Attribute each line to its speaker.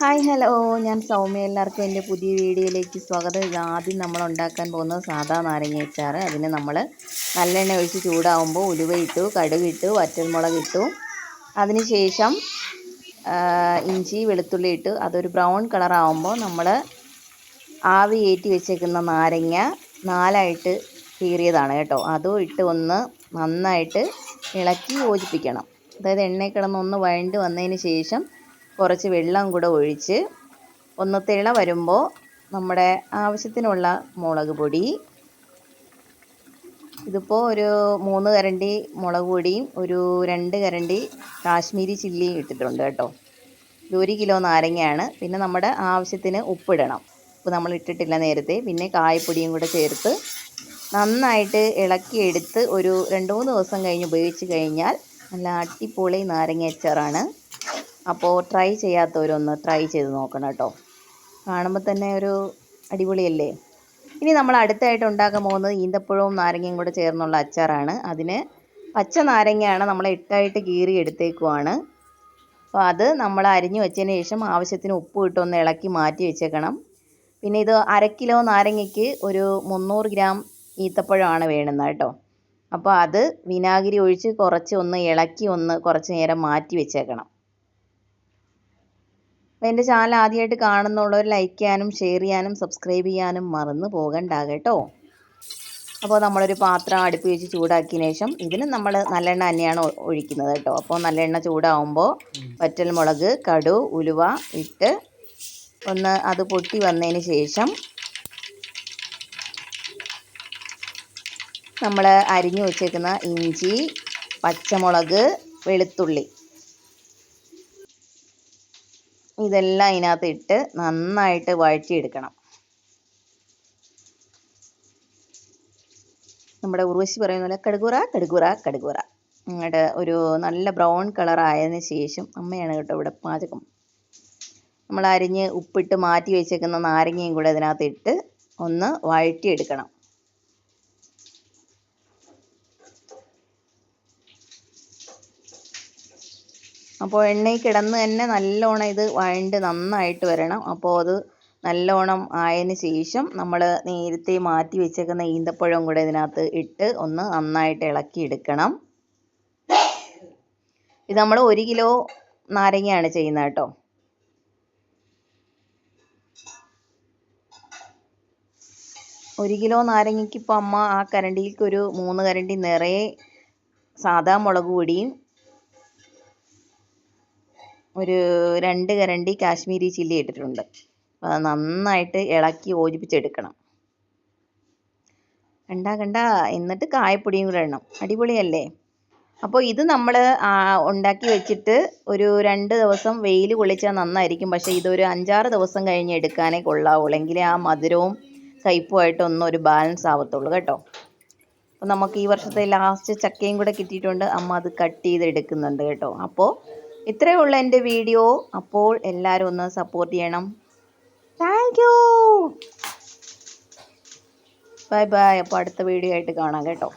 Speaker 1: Hi hello. ഞാൻ സൗമ്യ. എല്ലാവർക്കും എന്റെ പുതിയ വീഡിയോയിലേക്ക് സ്വാഗതം. ഇത് ആദ്യം നമ്മൾ ഉണ്ടാക്കാൻ പോകുന്നത് സാധാ നാരങ്ങ അച്ചാറ്. അതിന് നമ്മൾ നല്ലെണ്ണ ഒഴിച്ച് ചൂടാവുമ്പോൾ ഉലുവ ഇട്ടു കടുക് ഇട്ടു വറ്റൽമുളക് ഇട്ടു. അതിനുശേഷം ഇഞ്ചി വെളുത്തുള്ളി ഇട്ടു. അതൊരു ബ്രൗൺ കളറാവുമ്പോൾ നമ്മൾ ആവി ഏറ്റി വെച്ചേക്കുന്ന നാരങ്ങ നാലായിട്ട് കീറിയതാണ് കേട്ടോ. അതും ഇട്ട് ഒന്ന് നന്നായിട്ട് ഇളക്കി യോജിപ്പിക്കണം. അതായത് എണ്ണയിൽ കിടന്ന് ഒന്ന് വഴണ്ട് വന്നതിന് ശേഷം കുറച്ച് വെള്ളം കൂടെ ഒഴിച്ച് ഒന്ന് തിള വരുമ്പോൾ നമ്മുടെ ആവശ്യത്തിനുള്ള മുളക് പൊടി. ഇതിപ്പോൾ ഒരു മൂന്ന് കരണ്ടി മുളക് പൊടിയും ഒരു രണ്ട് കരണ്ടി കാശ്മീരി ചില്ലിയും ഇട്ടിട്ടുണ്ട് കേട്ടോ. ഇത് ഒരു കിലോ നാരങ്ങയാണ്. പിന്നെ നമ്മുടെ ആവശ്യത്തിന് ഉപ്പിടണം. ഉപ്പ് നമ്മൾ ഇട്ടിട്ടില്ല നേരത്തെ. പിന്നെ കായപ്പൊടിയും കൂടെ ചേർത്ത് നന്നായിട്ട് ഇളക്കിയെടുത്ത് ഒരു രണ്ട് മൂന്ന് ദിവസം കഴിഞ്ഞ് ഉപയോഗിച്ച് കഴിഞ്ഞാൽ നല്ല അടിപൊളി നാരങ്ങ അച്ചാറാണ്. അപ്പോൾ ട്രൈ ചെയ്യാത്തവരൊന്ന് ട്രൈ ചെയ്ത് നോക്കണം കേട്ടോ കാണുമ്പോൾ തന്നെ ഒരു അടിപൊളിയല്ലേ? ഇനി നമ്മൾ അടുത്തായിട്ട് ഉണ്ടാക്കാൻ പോകുന്നത് ഈന്തപ്പഴവും നാരങ്ങയും കൂടെ ചേർന്നുള്ള അച്ചാറാണ്. അതിന് പച്ച നാരങ്ങയാണ് നമ്മൾ ഇട്ടായിട്ട് കീറി എടുത്തേക്കുവാണ്. അപ്പോൾ അത് നമ്മൾ അരിഞ്ഞു വെച്ചതിന് ശേഷം ആവശ്യത്തിന് ഉപ്പ് ഇട്ടൊന്ന് ഇളക്കി മാറ്റി വെച്ചേക്കണം. പിന്നെ ഇത് അര കിലോ നാരങ്ങയ്ക്ക് ഒരു മുന്നൂറ് ഗ്രാം ഈത്തപ്പഴമാണ് വേണ്ടുന്നത് കേട്ടോ അപ്പോൾ അത് വിനാഗിരി ഒഴിച്ച് കുറച്ച് ഒന്ന് ഇളക്കി ഒന്ന് കുറച്ച് നേരം മാറ്റി വെച്ചേക്കണം. അപ്പോൾ എന്റെ ചാനൽ ആദ്യമായിട്ട് കാണുന്നുള്ളവർ ലൈക്ക് ചെയ്യാനും ഷെയർ ചെയ്യാനും സബ്സ്ക്രൈബ് ചെയ്യാനും മറന്നു പോകണ്ട കേട്ടോ. അപ്പോൾ നമ്മളൊരു പാത്രം അടുപ്പ് വെച്ച് ചൂടാക്കിയതിന് ശേഷം ഇതിന് നമ്മൾ നല്ലെണ്ണ തന്നെയാണ് ഒഴിക്കുന്നത് കേട്ടോ. അപ്പോൾ നല്ലെണ്ണ ചൂടാവുമ്പോൾ വറ്റൽമുളക് കടു ഉലുവ ഇട്ട് ഒന്ന് അത് പൊട്ടി വന്നതിന് ശേഷം നമ്മൾ അരിഞ്ഞു വെച്ചേക്കുന്ന ഇഞ്ചി പച്ചമുളക് വെളുത്തുള്ളി ഇതെല്ലാം ഇതിനകത്ത് ഇട്ട് നന്നായിട്ട് വഴറ്റിയെടുക്കണം. നമ്മുടെ ഉർവശി പറയുന്ന പോലെ കടുകുറ കടുകുറ കടുകുറ. അങ്ങോട്ട് ഒരു നല്ല ബ്രൗൺ കളർ ആയതിന് ശേഷം അമ്മയാണ് കേട്ടോ ഇവിടെ പാചകം. നമ്മൾ അരിഞ്ഞ് ഉപ്പിട്ട് മാറ്റി വെച്ചേക്കുന്ന നാരങ്ങയും കൂടെ അതിനകത്ത് ഇട്ട് ഒന്ന് വഴറ്റിയെടുക്കണം. അപ്പോൾ എണ്ണയിൽ കിടന്ന് തന്നെ നല്ലോണം ഇത് വഴണ്ട് നന്നായിട്ട് വരണം. അപ്പോൾ അത് നല്ലോണം ആയതിന് ശേഷം നമ്മൾ നേരത്തെ മാറ്റി വെച്ചേക്കുന്ന ഈന്തപ്പഴം കൂടെ ഇതിനകത്ത് ഇട്ട് ഒന്ന് നന്നായിട്ട് ഇളക്കി എടുക്കണം. ഇത് നമ്മൾ ഒരു കിലോ നാരങ്ങയാണ് ചെയ്യുന്നത് കേട്ടോ. ഒരു കിലോ നാരങ്ങയ്ക്ക് ഇപ്പം അമ്മ ആ കരണ്ടിക്ക് ഒരു മൂന്ന് കരണ്ടി നിറയെ സാധാ മുളക് പൊടിയും ഒരു രണ്ട് കരണ്ടി കാശ്മീരി ചില്ലി ഇട്ടിട്ടുണ്ട്. അത് നന്നായിട്ട് ഇളക്കി യോജിപ്പിച്ചെടുക്കണം. കണ്ട കണ്ട. എന്നിട്ട് കായപ്പൊടിയും കൂടെ ഇടണം. അടിപൊളിയല്ലേ? അപ്പോൾ ഇത് നമ്മൾ ഉണ്ടാക്കി വെച്ചിട്ട് ഒരു രണ്ട് ദിവസം വെയിൽ കൊള്ളിച്ചാൽ നന്നായിരിക്കും. പക്ഷേ ഇതൊരു അഞ്ചാറ് ദിവസം കഴിഞ്ഞ് എടുക്കാനേ കൊള്ളാവുള്ളൂ എങ്കിലേ ആ മധുരവും കയ്പുമായിട്ടൊന്നും ഒരു ബാലൻസ് ആവത്തുള്ളൂ. കേട്ടോ? അപ്പോൾ നമുക്ക് ഈ വർഷത്തെ ലാസ്റ്റ് ചക്കയും കൂടെ കിട്ടിയിട്ടുണ്ട്. അമ്മ അത് കട്ട് ചെയ്ത് എടുക്കുന്നുണ്ട് കേട്ടോ. അപ്പോൾ ഇത്രയേ ഉള്ളൂ എന്റെ വീഡിയോ. അപ്പോൾ എല്ലാവരും ഒന്ന് സപ്പോർട്ട് ചെയ്യണം. താങ്ക് യു ബൈ ബൈ അപ്പോൾ അടുത്ത വീഡിയോ ആയിട്ട് കാണാം കേട്ടോ.